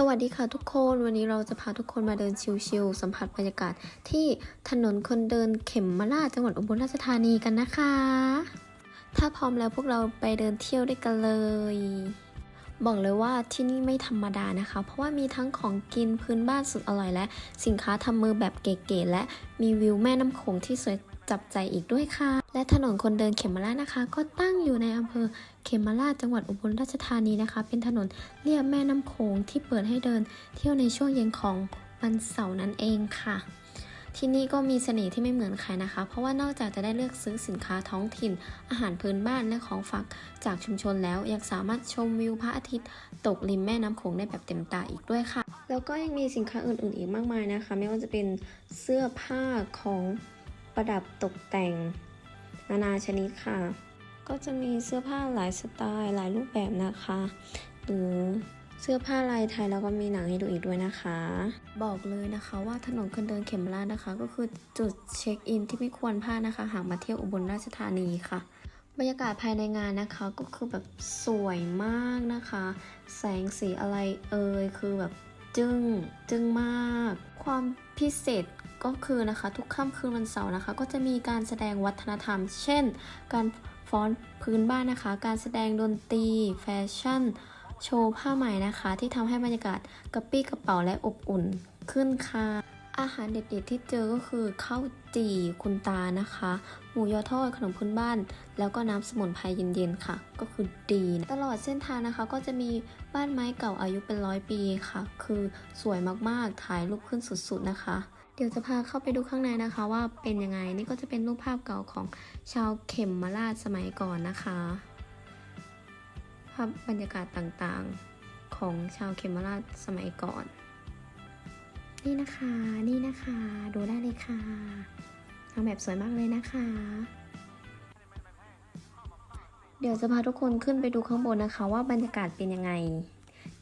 สวัสดีค่ะทุกคนวันนี้เราจะพาทุกคนมาเดินชิลๆสัมผัสบรรยากาศที่ถนนคนเดินเข็มมาลาจังหวัดอุบลราชธานีกันนะคะ ถ้าพร้อมแล้วพวกเราไปเดินเที่ยวด้วยกันเลย บอกเลยว่าที่นี่ไม่ธรรมดานะคะ เพราะว่ามีทั้งของกินพื้นบ้านสุดอร่อยและ สินค้าทำมือแบบเก๋ๆและมีวิวแม่น้ำโขงที่สวย จับใจอีกด้วยค่ะ และถนนคนเดินเขมราชนะคะ ก็ตั้งอยู่ในอำเภอเขมราชจังหวัดอุบลราชธานีนะคะ เป็นถนนเลียบแม่น้ำโขงที่เปิดให้เดินเที่ยวในช่วงเย็นของวันเสาร์นั่นเองค่ะที่นี่ก็มีเสน่ห์ที่ไม่เหมือนใครนะคะ เพราะว่านอกจากจะได้เลือกซื้อสินค้าท้องถิ่น อาหารพื้นบ้านและของฝากจากชุมชนแล้ว ยังสามารถชมวิวพระอาทิตย์ตกริมแม่น้ำโขงได้แบบเต็มตาอีกด้วยค่ะ แล้วก็ยังมีสินค้าอื่นๆอีกมากมายนะคะ ไม่ว่าจะเป็นเสื้อผ้าของ ประดับตกแต่ง นานาชนิดค่ะ ก็จะมีเสื้อผ้าหลายสไตล์หลายรูปแบบนะคะ หรือเสื้อผ้าลายไทยแล้วก็มีหนังให้ดูอีกด้วยนะคะ บอกเลยนะคะว่าถนนคนเดินเข็มราชนะคะ ก็คือจุดเช็คอินที่ไม่ควรพลาดนะคะ หากมาเที่ยวอุบลราชธานีค่ะ บรรยากาศภายในงานนะคะก็คือแบบสวยมากนะคะ แสงสีอะไรเอ่ยคือแบบจึง้งจึ้งมาก ความพิเศษ ก็คือนะคะทุกค่ำคืนวันเสาร์นะคะ ก็จะมีการแสดงวัฒนธรรม เช่น การฟ้อนพื้นบ้านนะคะ การแสดงดนตรี แฟชั่น โชว์ผ้าไหมนะคะ ที่ทำให้บรรยากาศกระปี้กระเป๋าและอบอุ่นขึ้นค่ะอาหารเด็ดๆที่เจอก็คือข้าวจี่คุณตานะคะ หมูยอทอดขนมพื้นบ้าน แล้วก็น้ำสมุนไพรเย็นๆค่ะ ก็คือดีนะตลอดเส้นทางนะคะ ก็จะมีบ้านไม้เก่าอายุเป็นร้อยปีค่ะ คือสวยมากๆถ่ายรูปขึ้นสุดๆนะคะ เดี๋ยวจะพาเข้าไปดูข้างในนะคะ ว่าเป็นยังไงนี่ก็จะเป็นรูปภาพเก่าของชาวเข็มมาลาดสมัยก่อนนะคะ ภาพบรรยากาศต่างๆของชาวเขมราชสมัยก่อน นี่นะคะนี่นะคะดูได้เลยค่ะทางแบบสวยมากเลยนะคะ เดี๋ยวจะพาทุกคนขึ้นไปดูข้างบนนะคะ ว่าบรรยากาศเป็นยังไง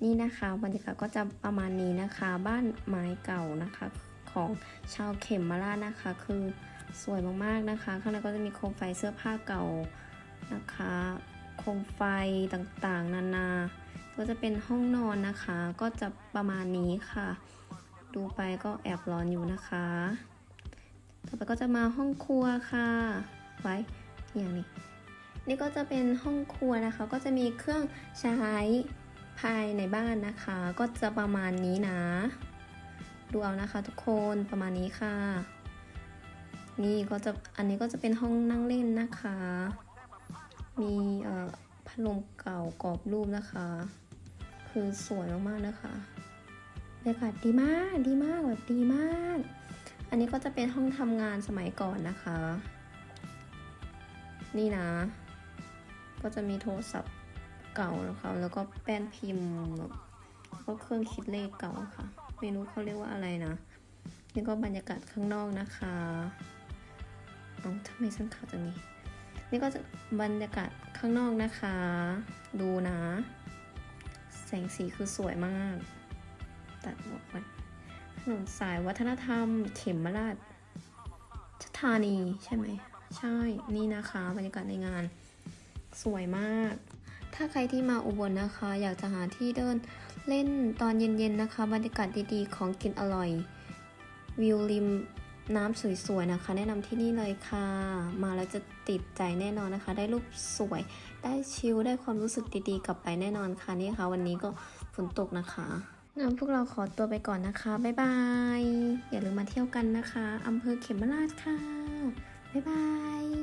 นี่นะคะ บรรยากาศก็จะประมาณนี้นะคะ บ้านไม้เก่านะคะ ของชาวเขมราชนะคะ คือสวยมากๆนะคะ ข้างในก็จะมีโคมไฟเสื้อผ้าเก่านะคะ โคมไฟต่างๆ นานา ก็จะเป็นห้องนอนนะคะ ก็จะประมาณนี้ค่ะ ดูไปก็แอบร้อนอยู่นะคะ ต่อไปก็จะมาห้องครัวค่ะ ไว้อย่างนี้นี่ก็จะเป็นห้องครัวนะคะ ก็จะมีเครื่องใช้ภายในบ้านนะคะ ก็จะประมาณนี้นะ ดูเอานะคะ ทุกคนประมาณนี้ค่ะ นี่ก็จะอันนี้ก็จะเป็นห้องนั่งเล่นนะคะ มีเอ่อพัดลมเก่ากรอบรูปนะคะ คือสวยมากๆนะคะบรรยากาศดีมากดีมากแบบดีมาก อันนี้ก็จะเป็นห้องทำงานสมัยก่อนนะคะ นี่นะ ก็จะมีโทรศัพท์เก่านะคะ แล้วก็แป้นพิมพ์แบบก็เครื่องคิดเลขเก่าค่ะ ไม่รู้เขาเรียกว่าอะไรนะนี่ก็บรรยากาศข้างนอกนะคะเอาทำไมฉันขาวจังนี้นี่ก็จะบรรยากาศข้างนอกนะคะ ดูนะ แสงสีคือสวยมาก ตัดหมวกไว้ถนนสายวัฒนธรรม เข็มมาราชธานีใช่ไหม ใช่ นี่นะคะ บรรยากาศในงานสวยมาก ถ้าใครที่มาอุบลนะคะ อยากจะหาที่เดิน เล่นตอนเย็นๆนะคะ บรรยากาศดีๆ ของกินอร่อย วิวริมน้ำสวยๆนะคะ แนะนำที่นี่เลยค่ะ มาแล้วจะติดใจแน่นอนนะคะ ได้รูปสวย ได้ชิลได้ความรู้สึกดีๆ กลับไปแน่นอนค่ะนี่ค่ะวันนี้ก็ฝนตกนะคะงั้นพวกเราขอตัวไปก่อนนะคะ บ๊ายบาย อย่าลืมมาเที่ยวกันนะคะอำเภอเขมราชค่ะ บ๊ายบาย